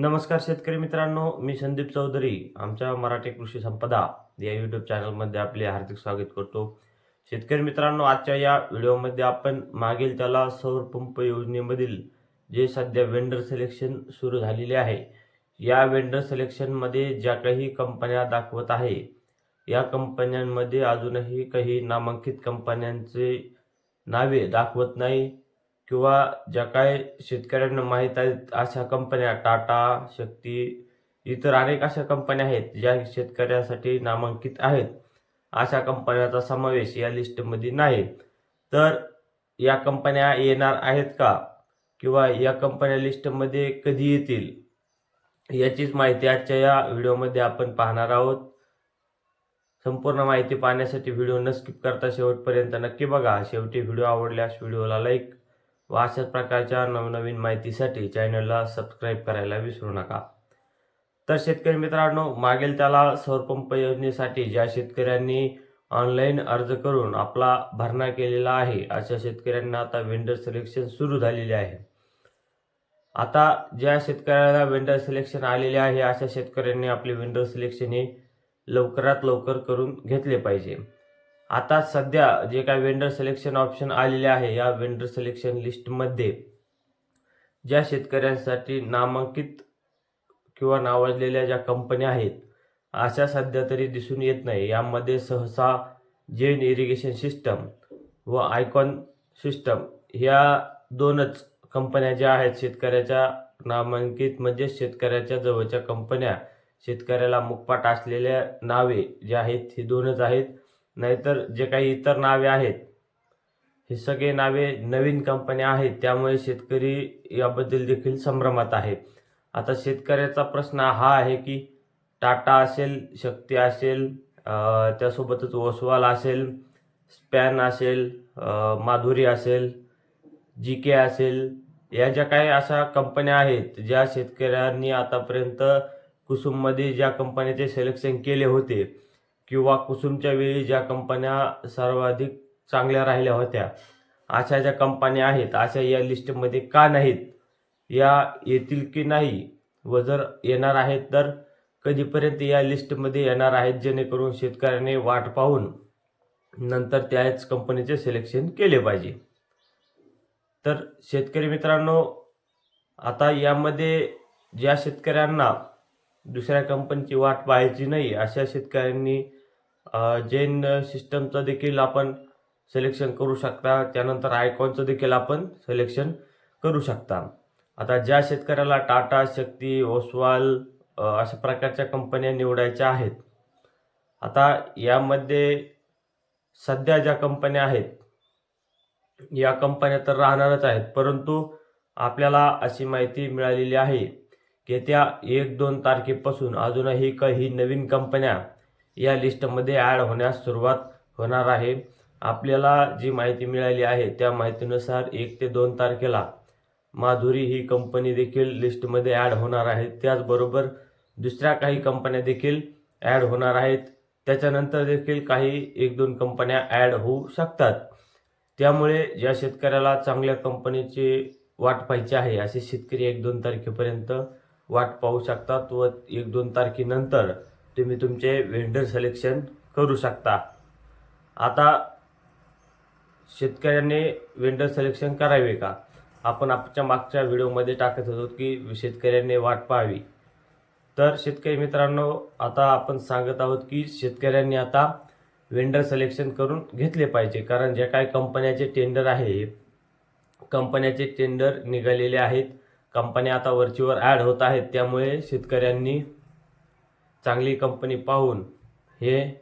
नमस्कार शेतकरी मित्रांनो मी संदीप चौधरी आमच्या मराठी कृषी संपदा या यूट्यूब चॅनलमध्ये आपले हार्दिक स्वागत करतो. शेतकरी मित्रांनो आजच्या या व्हिडिओमध्ये आपण मागील त्याला सौर पंप योजनेमधील जे सध्या वेंडर सिलेक्शन सुरू झालेले आहे या वेंडर सिलेक्शनमध्ये ज्या काही कंपन्या दाखवत आहे या कंपन्यांमध्ये अजूनही काही नामांकित कंपन्यांचे नावे दाखवत नाही. किंवा ज्या काय शेतकऱ्यांना माहीत आहेत अशा कंपन्या टाटा शक्ती इतर अनेक अशा कंपन्या आहेत ज्या शेतकऱ्यासाठी नामांकित आहेत. अशा कंपन्याचा समावेश या लिस्टमध्ये नाही. तर या कंपन्या येणार आहेत का? किंवा या कंपन्या लिस्टमध्ये कधी येतील? याचीच माहिती आजच्या या व्हिडिओमध्ये आपण पाहणार आहोत. संपूर्ण माहिती पाहण्यासाठी व्हिडिओ न स्किप करता शेवटपर्यंत नक्की बघा. शेवटी व्हिडिओ आवडल्यास व्हिडिओला लाईक व अशाच प्रकारच्या नवनवीन माहितीसाठी चॅनलला सबस्क्राईब करायला विसरू नका. तर शेतकरी मित्रांनो मागील त्याला सौरपंप योजनेसाठी ज्या शेतकऱ्यांनी ऑनलाईन अर्ज करून आपला भरणा केलेला आहे अशा शेतकऱ्यांना आता वेंडर सिलेक्शन सुरू झालेले आहे. आता ज्या शेतकऱ्याला वेंडर सिलेक्शन आलेले आहे अशा शेतकऱ्यांनी आपले वेंडर सिलेक्शन हे लवकरात लवकर करून घेतले पाहिजे. आता सध्या जे काय वेंडर सिलेक्शन ऑप्शन आलेले आहे या वेंडर सिलेक्शन लिस्टमध्ये ज्या शेतकऱ्यांसाठी नामांकित किंवा नावाजलेल्या ज्या कंपन्या आहेत अशा सध्या तरी दिसून येत नाही. यामध्ये सहसा जेन इरिगेशन सिस्टम व आयकॉन सिस्टम ह्या दोनच कंपन्या ज्या आहेत शेतकऱ्याच्या नामांकित म्हणजे शेतकऱ्याच्या जवळच्या कंपन्या शेतकऱ्याला मुखपाट असलेल्या नावे जे आहेत ही दोनच आहेत. नाहीतर जे काही इतर नावे आहेत हे सगळे नावे नवीन कंपन्या आहेत त्यामुळे शेतकरी याबद्दल देखील संभ्रमात आहे. आता शेतकऱ्याचा प्रश्न हा आहे की टाटा असेल शक्ती असेल त्यासोबतच ओसवाल असेल स्पॅन असेल माधुरी असेल जी के असेल या ज्या काही अशा कंपन्या आहेत ज्या शेतकऱ्यांनी आतापर्यंत कुसुममध्ये ज्या कंपन्याचे सिलेक्शन केले होते किंवा कुसुमच्या वेळी ज्या कंपन्या सर्वाधिक चांगल्या राहिल्या होत्या अशा ज्या कंपन्या आहेत अशा या लिस्टमध्ये का नाहीत या येतील की नाही व जर येणार आहेत तर कधीपर्यंत या लिस्टमध्ये येणार आहेत जेणेकरून शेतकऱ्याने वाट पाहून नंतर त्याच कंपनीचे सिलेक्शन केले पाहिजे. तर शेतकरी मित्रांनो आता यामध्ये ज्या शेतकऱ्यांना दुसऱ्या कंपनीची वाट पाहायची नाही अशा शेतकऱ्यांनी जैन सिस्टमचं देखील आपण सिलेक्शन करू शकता. त्यानंतर आयकॉनचं देखील आपण सिलेक्शन करू शकता. आता ज्या शेतकऱ्याला टाटा शक्ती ओसवाल अशा प्रकारच्या कंपन्या निवडायच्या आहेत आता यामध्ये सध्या ज्या कंपन्या आहेत या कंपन्या तर राहणारच आहेत परंतु आपल्याला अशी माहिती मिळालेली आहे की त्या एक दोन तारखेपासून अजूनही काही नवीन कंपन्या या लिस्टमध्ये ॲड होण्यास सुरुवात होणार आहे. आपल्याला जी माहिती मिळाली आहे त्या माहितीनुसार एक ते दोन तारखेला माधुरी ही कंपनी देखील लिस्टमध्ये ॲड होणार आहे. त्याचबरोबर दुसऱ्या काही कंपन्या देखील ॲड होणार आहेत. त्याच्यानंतर देखील काही एक दोन कंपन्या ॲड होऊ शकतात. त्यामुळे ज्या शेतकऱ्याला चांगल्या कंपनीची वाट पाहिजे आहे. असे शेतकरी एक दोन तारखेपर्यंत वाट पाहू शकतात व एक दोन तारखेनंतर तुम्ही तुमचे वेंडर सिलेक्शन करू शकता. आता शेतकऱ्यांनी वेंडर सिलेक्शन करावे का? आपण आपच्या मागच्या व्हिडिओमध्ये टाकत होतो की शेतकऱ्यांनी वाट पाहावी. तर शेतकरी मित्रांनो आता आपण सांगत आहोत की शेतकऱ्यांनी आता वेंडर सिलेक्शन करून घेतले पाहिजे. कारण जे काय कंपन्याचे टेंडर आहे कंपन्याचे टेंडर निघालेले आहेत कंपन्या आता वरचीवर ॲड होत आहेत त्यामुळे शेतकऱ्यांनी चांगली कंपनी पाहून हे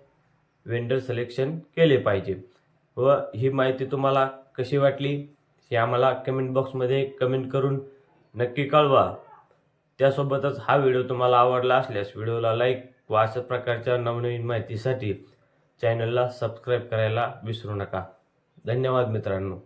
वेंडर सिलेक्शन केले पाहिजे. व ही माहिती तुम्हाला कशी वाटली हे आम्हाला कमेंट बॉक्समध्ये कमेंट करून नक्की कळवा. त्यासोबतच हा व्हिडिओ तुम्हाला आवडला असल्यास व्हिडिओला लाईक व अशा प्रकारच्या नवनवीन माहितीसाठी चॅनलला सबस्क्राईब करायला विसरू नका. धन्यवाद मित्रांनो.